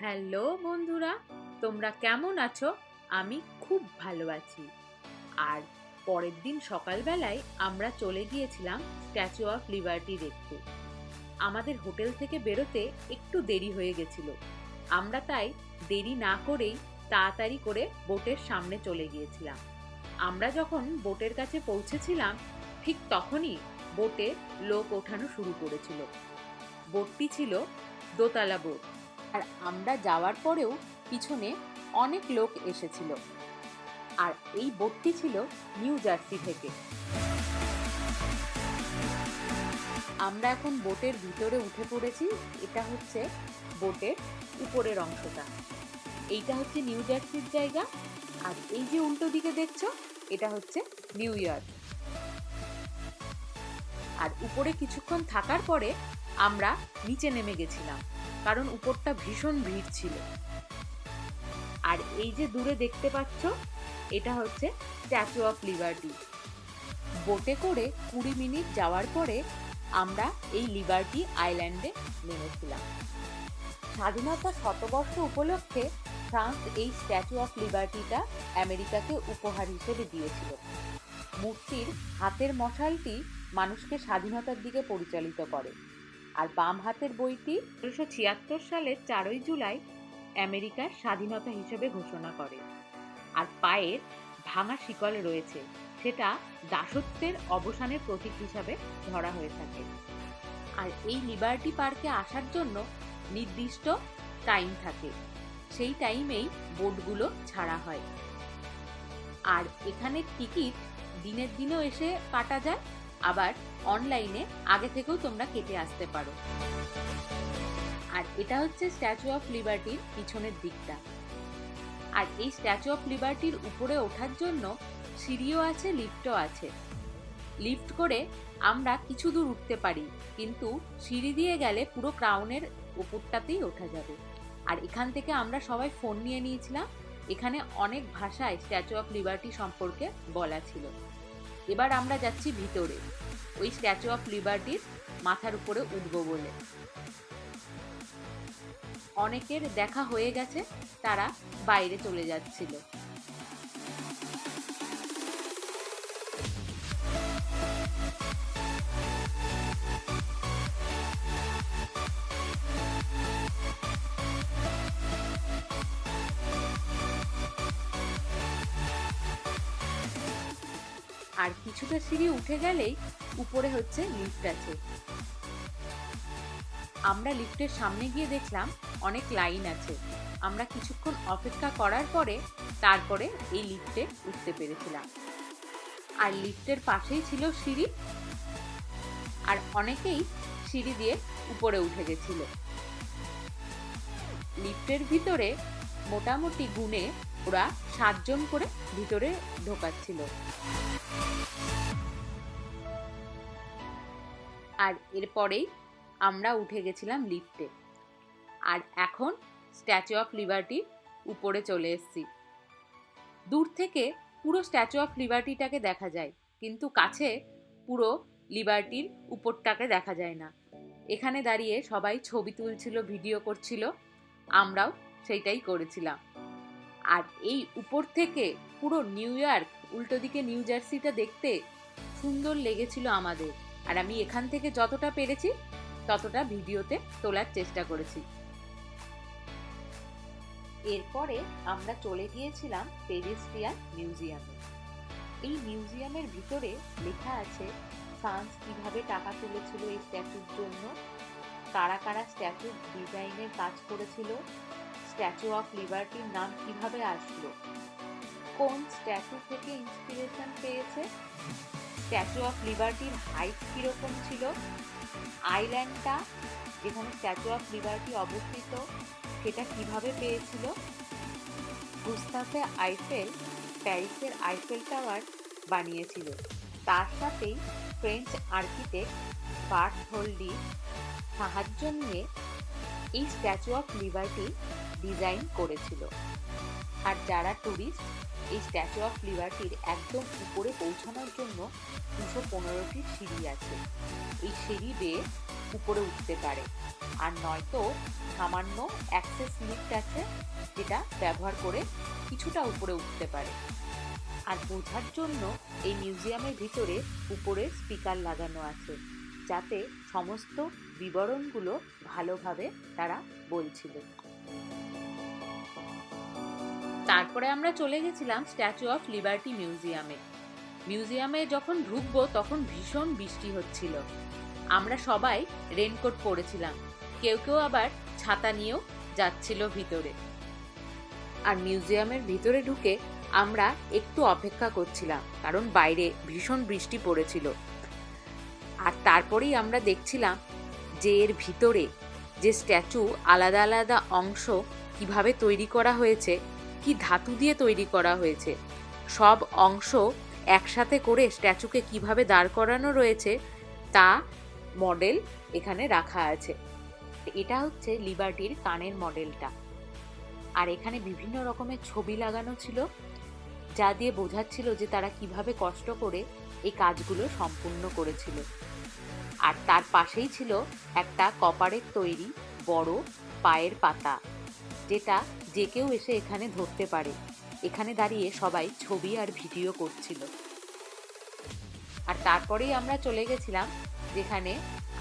Hello বন্ধুরা, তোমরা কেমন আছো? আমি খুব ভালো আছি। আর পরের দিন সকালবেলায় আমরা চলে গিয়েছিলাম স্ট্যাচু অফ লিবার্টি দেখতে। আমাদের হোটেল থেকে বেরোতে একটু দেরি হয়ে গেছিল। আমরা তাই দেরি না করেই তাড়াতাড়ি করে বোটের সামনে চলে গিয়েছিলাম। আমরা যখন বোটের কাছে পৌঁছেছিলাম, ঠিক তখনই বোটে লোক ওঠানো শুরু করেছিল। বোটটি ছিল দোতলা বোট। আর আমরা যাওয়ার পরেও পিছনে অনেক লোক এসেছিল। আর এই বোটটি ছিল নিউ জার্সি থেকে। আমরা এখন বোটের ভিতরে উঠে পড়েছি। এটা হচ্ছে বোটের উপরের অংশটা। এইটা হচ্ছে নিউ জার্সির জায়গা। আর এই যে উল্টো দিকে দেখছ, এটা হচ্ছে নিউ ইয়র্ক। আর উপরে কিছুক্ষণ থাকার পরে আমরা নিচে নেমে গেছিলাম। কারণ উপরটা ভীষণ ভিড় ছিল। আর এই যে দূরে দেখতে পাচ্ছ, এটা হচ্ছে স্ট্যাচু অফ লিবার্টি বোটে করে কুড়ি মিনিট যাওয়ার পরে আমরা এই লিবার্টি আইল্যান্ডে নেমেছিলাম। স্বাধীনতা শতবর্ষ উপলক্ষে ফ্রান্স এই স্ট্যাচু অফ লিবার্টিটা আমেরিকাকে উপহার হিসেবে দিয়েছিল। মূর্তির হাতের মশালটি মানুষকে স্বাধীনতার দিকে পরিচালিত করে। আর বাম হাতের বইটি উনিশশো ছিয়াত্তর সালের চারই জুলাই আমেরিকার স্বাধীনতা হিসেবে ঘোষণা করে। আর পায়ের ভাঙা শিকল রয়েছে, সেটা দাসত্বের অবসানের প্রতীক হিসাবে ধরা হয়ে থাকে। আর এই লিবার্টি পার্কে আসার জন্য নির্দিষ্ট টাইম থাকে, সেই টাইমেই বোটগুলো ছাড়া হয়। আর এখানে টিকিট দিনের দিনেও এসে কাটা যায় আবার অনলাইনে আগে থেকেও তোমরা কেটে আসতে পারো। আর এটা হচ্ছে স্ট্যাচু অফ লিবার্টির পিছনের দিকটা। আর এই স্ট্যাচু অফ লিবার্টির উপরে ওঠার জন্য সিঁড়িও আছে লিফটও আছে। লিফট করে আমরা কিছু দূর উঠতে পারি, কিন্তু সিঁড়ি দিয়ে গেলে পুরো ক্রাউনের উপরটাতেই ওঠা যাবে। আর এখান থেকে আমরা সবাই ফোন নিয়ে নিয়েছিলাম। এখানে অনেক ভাষায় স্ট্যাচু অফ লিবার্টি সম্পর্কে বলা ছিল। এবার আমরা যাচ্ছি ভিতরে। ওই স্ট্যাচু অফ লিবার্টির মাথার উপরে উঠব বলে। অনেকের দেখা হয়ে গেছে, তারা বাইরে চলে যাচ্ছিল। আর কিছুটা সিঁড়ি উঠে গেলেই উপরে হচ্ছে লিফট আছে। আমরা লিফটের সামনে গিয়ে দেখলাম অনেক লাইন আছে। আমরা কিছুক্ষণ অপেক্ষা করার পরে তারপরে এই লিফটে উঠতে পেরেছিলাম। আর লিফটের পাশেই ছিল সিঁড়ি। আর অনেকেই সিঁড়ি দিয়ে উপরে উঠে গেছিল। লিফটের ভিতরে মোটামুটি গুনে ওরা সাতজন করে ভিতরে ঢোকাচ্ছিল। আর এরপরেই আমরা উঠে গেছিলাম লিফটে। আর এখন স্ট্যাচু অফ লিবার্টি উপরে চলে এসেছি। দূর থেকে পুরো স্ট্যাচু অফ লিবার্টিটাকে দেখা যায়, কিন্তু কাছে পুরো লিবার্টির উপরটাকে দেখা যায় না। এখানে দাঁড়িয়ে সবাই ছবি তুলছিল, ভিডিও করছিল, আমরাও সেইটাই করেছিলাম। আর এই উপর থেকে পুরো নিউ ইয়র্ক, উল্টো দিকে নিউ জার্সিটা দেখতে সুন্দর লেগেছিল আমাদের। আর আমি এখান থেকে যতটা পেরেছি, ততটা ভিডিওতে তোলার চেষ্টা করেছি। এরপরে আমরা চলে গিয়েছিলাম পেরিস্ট্রিয়ান মিউজিয়ামে। এই মিউজিয়ামের ভিতরে লেখা আছে, ফ্রান্স কীভাবে টাকা তুলেছিল এই স্ট্যাচুর জন্য, কারা কারা স্ট্যাচুর ডিজাইনের কাজ করেছিল স্ট্যাচু অফ লিবার্টির নাম কীভাবে আসলো? কোন স্ট্যাচু থেকে ইন্সপিরেশন পেয়েছে? স্ট্যাচু অফ লিবার্টির হাইট কীরকম ছিল? আইল্যান্ডটা যেখানে স্ট্যাচু অফ লিবার্টি অবস্থিত সেটা কীভাবে পেয়েছিল? গুস্তাফে আইফেল প্যারিসের আইফেল টাওয়ার বানিয়েছিল। তার সাথেই ফ্রেঞ্চ আর্কিটেক্ট বার্ট হোল্ডি সাহায্য নিয়ে এই স্ট্যাচু অফ লিবার্টি ডিজাইন করেছিল। আর যারা ট্যুরিস্ট এই স্ট্যাচু অফ লিবার্টির একদম উপরে পৌঁছানোর জন্য দুশো পনেরোটি সিঁড়ি আছে। এই সিঁড়ি বেয়ে উপরে উঠতে পারে। আর নয়তো সামান্য অ্যাক্সেস লিফট আছে, যেটা ব্যবহার করে কিছুটা উপরে উঠতে পারে। আর বোঝার জন্য এই মিউজিয়ামের ভিতরে উপরে স্পিকার লাগানো আছে, যাতে সমস্ত বিবরণগুলো ভালোভাবে তারা বলছিল। তারপরে আমরা চলে গেছিলাম স্ট্যাচু অফ লিবার্টি মিউজিয়ামে মিউজিয়ামে যখন ঢুকবো, তখন ভীষণ বৃষ্টি হচ্ছিল। আমরা সবাই রেনকোট পরেছিলাম। কেউ কেউ আবার ছাতা নিয়েও যাচ্ছিল ভিতরে। আর মিউজিয়ামের ভিতরে ঢুকে আমরা একটু অপেক্ষা করছিলাম, কারণ বাইরে ভীষণ বৃষ্টি পড়েছিল। আর তারপরেই আমরা দেখছিলাম যে এর ভিতরে যে স্ট্যাচু আলাদা আলাদা অংশ কীভাবে তৈরি করা হয়েছে কি ধাতু দিয়ে তৈরি করা হয়েছে? সব অংশ একসাথে করে স্ট্যাচুকে কীভাবে দাঁড় করানো রয়েছে তা মডেল এখানে রাখা আছে। এটা হচ্ছে লিবার্টির কানের মডেলটা। আর এখানে বিভিন্ন রকমের ছবি লাগানো ছিল, যা দিয়ে বোঝাচ্ছিল যে তারা কীভাবে কষ্ট করে এই কাজগুলো সম্পূর্ণ করেছিল। আর তার পাশেই ছিল একটা কপারের তৈরি বড় পায়ের পাতা। যেটা যে কেউ এসে এখানে ধরতে পারে। এখানে দাঁড়িয়ে সবাই ছবি আর ভিডিও করছিল। আর তারপরেই আমরা চলে গেছিলাম যেখানে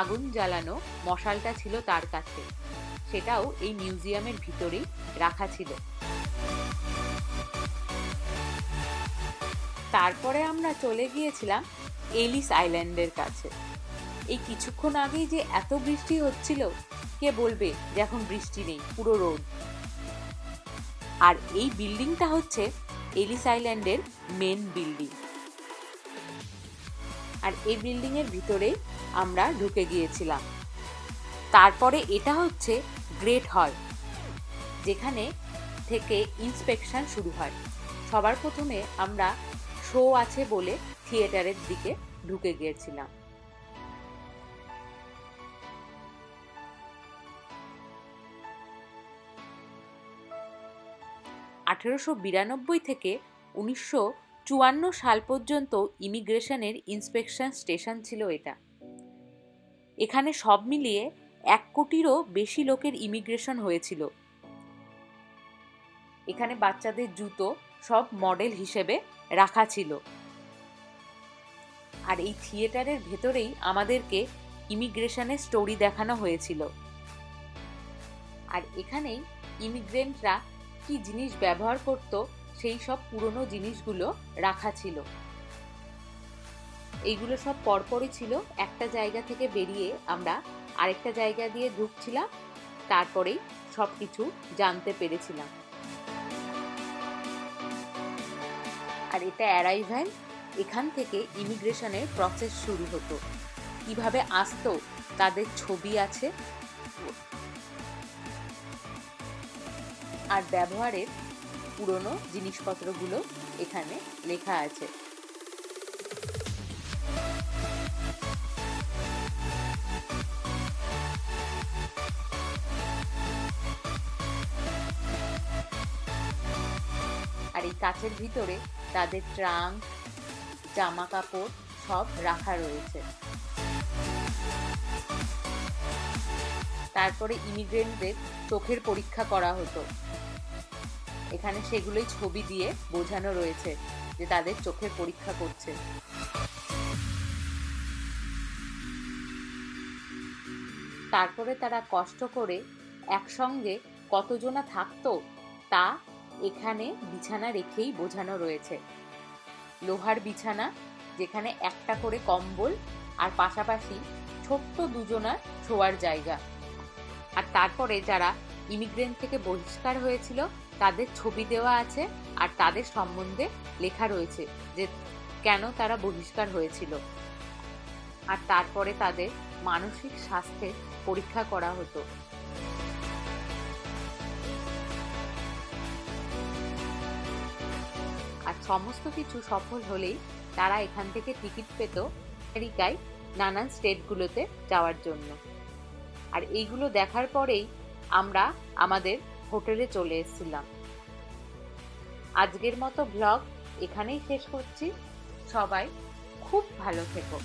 আগুন জ্বালানো মশালটা ছিল তার কাছে। সেটাও এই মিউজিয়ামের ভিতরেই রাখা ছিল। তারপরে আমরা চলে গিয়েছিলাম এলিস আইল্যান্ডের কাছে। এই কিছুক্ষণ আগেই যে এত বৃষ্টি হচ্ছিল, কে বলবে যে এখন বৃষ্টি নেই, পুরো রোদ। আর এই বিল্ডিংটা হচ্ছে এলিস আইল্যান্ডের মেন বিল্ডিং। আর এই বিল্ডিং এর ভিতরে আমরা ঢুকে গিয়েছিলাম। তারপরে এটা হচ্ছে গ্রেট হল, যেখানে থেকে ইন্সপেকশন শুরু হয়। সবার প্রথমে আমরা শো আছে বলে থিয়েটারের দিকে ঢুকে গিয়েছিলাম। আঠেরোশো বিরানব্বই থেকে উনিশশো চুয়ান্ন সাল পর্যন্ত ইমিগ্রেশনের ইন্সপেকশন স্টেশন ছিল এটা। এখানে সব মিলিয়ে এক কোটিরও বেশি লোকের ইমিগ্রেশন হয়েছিল। এখানে বাচ্চাদের জুতো সব মডেল হিসেবে রাখা ছিল। আর এই থিয়েটারের ভেতরেই আমাদেরকে ইমিগ্রেশনের স্টোরি দেখানো হয়েছিল। আর এখানেই ইমিগ্রেন্টরা কি জিনিস ব্যবহার করত, সেই সব পুরনো জিনিসগুলো রাখা ছিল। এইগুলো সব পরপরই ছিল। একটা জায়গা থেকে বেরিয়ে আমরা আরেকটা জায়গা দিয়ে ঢুকছিলাম। তারপরেই সব কিছু জানতে পেরেছিলাম। আর এটা অ্যারাইভ্যাল এখান থেকে ইমিগ্রেশনের প্রসেস শুরু হতো। কীভাবে আসতো, তাদের ছবি আছে আর ব্যবহারের পুরনো জিনিসপত্রগুলো এখানে লেখা আছে। আর এই কাচের ভিতরে তাদের ট্রাঙ্ক, জামা কাপড় সব রাখা রয়েছে। তারপরে ইমিগ্রেন্টদের চোখের পরীক্ষা করা হতো। এখানে সেগুলোই ছবি দিয়ে বোঝানো রয়েছে যে তাদের চোখের পরীক্ষা করছে। তারপরে তারা কষ্ট করে একসঙ্গে কতজনা থাকতো তা এখানে বিছানা রেখেই বোঝানো রয়েছে। লোহার বিছানা যেখানে একটা করে কম্বল আর পাশাপাশি ছোট্ট দুজনার শোয়ার জায়গা। আর তারপরে যারা ইমিগ্রেন্ট থেকে বহিষ্কার হয়েছিল, তাদের ছবি দেওয়া আছে আর তাদের সম্বন্ধে লেখা রয়েছে যে কেন তারা বহিষ্কার হয়েছিল। আর তারপরে তাদের মানসিক স্বাস্থ্যের পরীক্ষা করা হতো। আর সমস্ত কিছু সফল হলেই তারা এখান থেকে টিকিট পেত আমেরিকায় নানান স্টেটগুলোতে যাওয়ার জন্য। আর এইগুলো দেখার পরেই আমরা আমাদের হোটেলে চলে এসেছিলাম। আজকের মতো ব্লগ এখানেই শেষ করছি। সবাই খুব ভালো থেকো।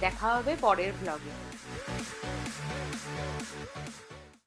দেখা হবে পরের ব্লগে